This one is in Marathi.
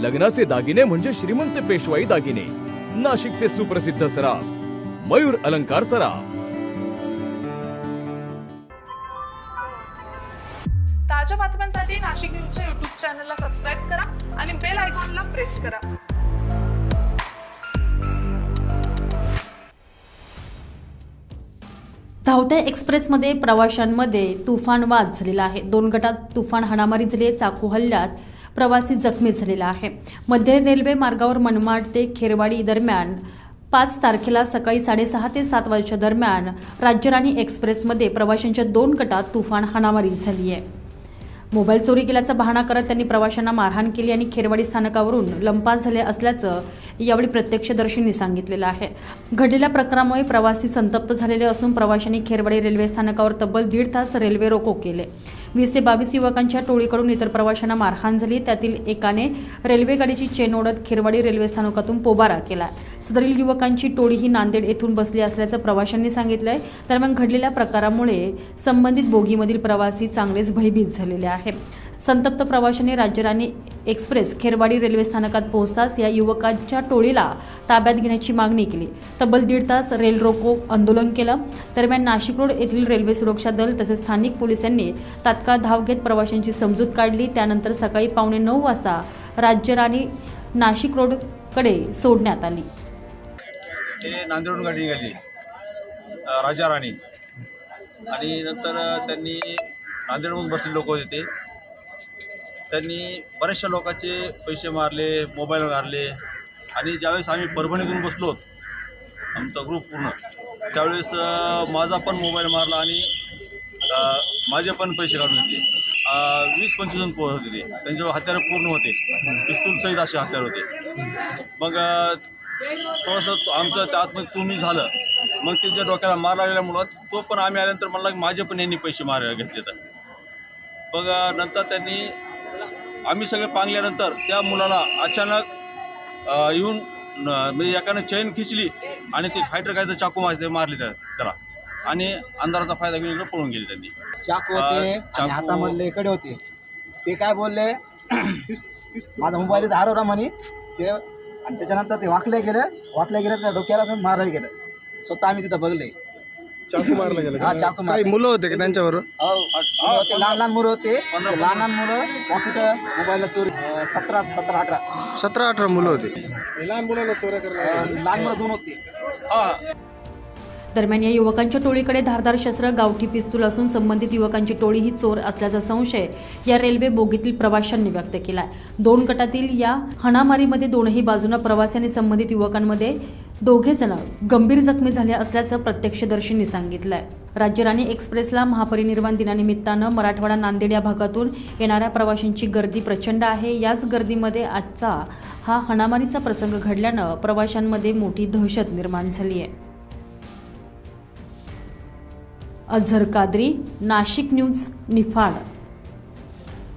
लग्नाचे दागिने म्हणजे श्रीमंत पेशवाई दागिने. नाशिकचे सुप्रसिद्ध सराफ मयूर अलंकार सराफ. ताज्या बातम्यांसाठी नाशिक न्यूजच्या युट्यूब चॅनलला सबस्क्राईब करा आणि बेल आयकॉनला प्रेस करा. धावत्या एक्सप्रेसमध्ये प्रवाशांमध्ये तुफान वाद झालेला आहे. दोन गटात तुफान हाणामारी झाली आहे. चाकू हल्ल्यात प्रवासी जखमी झालेला आहे. मध्य रेल्वे मार्गावर मनमाड ते खेरवाडी दरम्यान पाच तारखेला सकाळी साडेसहा ते सात वाजेच्या दरम्यान राज्यराणी एक्सप्रेसमध्ये प्रवाशांच्या दोन गटात तुफान हाणामारी झाली आहे. मोबाईल चोरी केल्याचा बहाणा करत त्यांनी प्रवाशांना मारहाण केली आणि खेरवाडी स्थानकावरून लंपास झाले असल्याचं यावेळी प्रत्यक्षदर्शींनी सांगितलेलं आहे. घडलेल्या प्रकारामुळे प्रवासी संतप्त झालेले असून प्रवाशांनी खेरवाडी रेल्वे स्थानकावर तब्बल दीड तास रेल्वे रोको केले. वीस ते बावीस युवकांच्या टोळीकडून इतर प्रवाशांना मारहाण झाली. त्यातील एकाने रेल्वे गाडीची चेन ओढत खेरवाडी रेल्वे स्थानकातून पोबारा केला. सदरील युवकांची टोळी ही नांदेड येथून बसली असल्याचं प्रवाशांनी सांगितलंय. दरम्यान घडलेल्या प्रकारामुळे संबंधित बोगीमधील प्रवासी चांगलेच भयभीत झालेले आहेत. संतप्त प्रवाशांनी राज्यराणी एक्सप्रेस खेरवाडी रेल्वे स्थानकात पोहोचताच या युवकांच्या टोळीला ताब्यात घेण्याची मागणी केली. तब्बल दीड तास रेल रोको आंदोलन केलं. दरम्यान नाशिक रोड येथील रेल्वे सुरक्षा दल तसेच स्थानिक पोलिसांनी तात्काळ धाव घेत प्रवाशांची समजूत काढली. त्यानंतर सकाळी पावणे नऊ वाजता राज्यराणी नाशिक रोडकडे सोडण्यात आली. ते नांदेडून गाडी निघाली. राजा राणी आणि नंतर त्यांनी नांदेडहून बसलेले लोक होते ते. त्यांनी बऱ्याचशा लोकांचे पैसे मारले मोबाईल मारले आणि ज्यावेळेस आम्ही परभणीतून बसलो आमचा ग्रुप पूर्ण त्यावेळेस माझा पण मोबाईल मारला आणि माझे पण पैसे काढून घेतले. वीस पंचवीस जण पोहोच होते. ते त्यांच्यावर हत्यारं पूर्ण होते. पिस्तूलसहित असे हत्यार होते. मग थोडंसं आमचं त्यातमध्ये तुम्ही झालं. मग ते ज्या डोक्याला मार लागल्यामुळं तो पण आम्ही आल्यानंतर म्हणला की माझे पण यांनी पैसे मार घेतले तर मग नंतर त्यांनी आम्ही सगळे पांगल्यानंतर त्या मुलाला अचानक येऊन म्हणजे एकानं चैन खिचली आणि ते फायटर काय तर चाकू मारते मारले त्या- त्याला. आणि अंधाराचा फायदा घेऊन इकडे पळून गेले त्यांनी. चाकू होते चाकू- आणि हातामधले कडे होते. ते काय बोलले? माझा मोबाईल हरवला म्हणे. ते आणि त्याच्यानंतर ते वाकले गेले. वाकले गेले त्या डोक्याला मारायला गेलं. स्वतः आम्ही तिथं बघले. चाकू मारला गेला हा? चाकू काही. मुलं होते का त्यांच्यावर मुलं होते, लहान लहान मुलं होते. ते लहान लहान मुलं कॉम्प्युटर मोबाईलला चोरी. अं, सतरा सतरा अठरा. सतरा अठरा मुलं होते. लहान मुलाला चोऱ्या करायला अं, लहान मुलं दोन होते. हा. दरम्यान या युवकांच्या टोळीकडे धारदार शस्त्र गावठी पिस्तूल असून संबंधित युवकांची टोळी ही चोर असल्याचा संशय या रेल्वे बोगीतील प्रवाशांनी व्यक्त केला दोन गटातील या हणामारीमध्ये दोनही बाजूनं प्रवासी आणि संबंधित युवकांमध्ये दोघे जण गंभीर जखमी झाले असल्याचं प्रत्यक्षदर्शींनी सांगितलंय. राज्यराणी एक्सप्रेसला महापरिनिर्वाण दिनानिमित्तानं मराठवाडा नांदेड या भागातून येणाऱ्या प्रवाशांची गर्दी प्रचंड आहे. याच गर्दीमध्ये आजचा हा हणामारीचा प्रसंग घडल्यानं प्रवाशांमध्ये मोठी दहशत निर्माण झाली आहे अझर कादरी नाशिक न्यूज निफाड.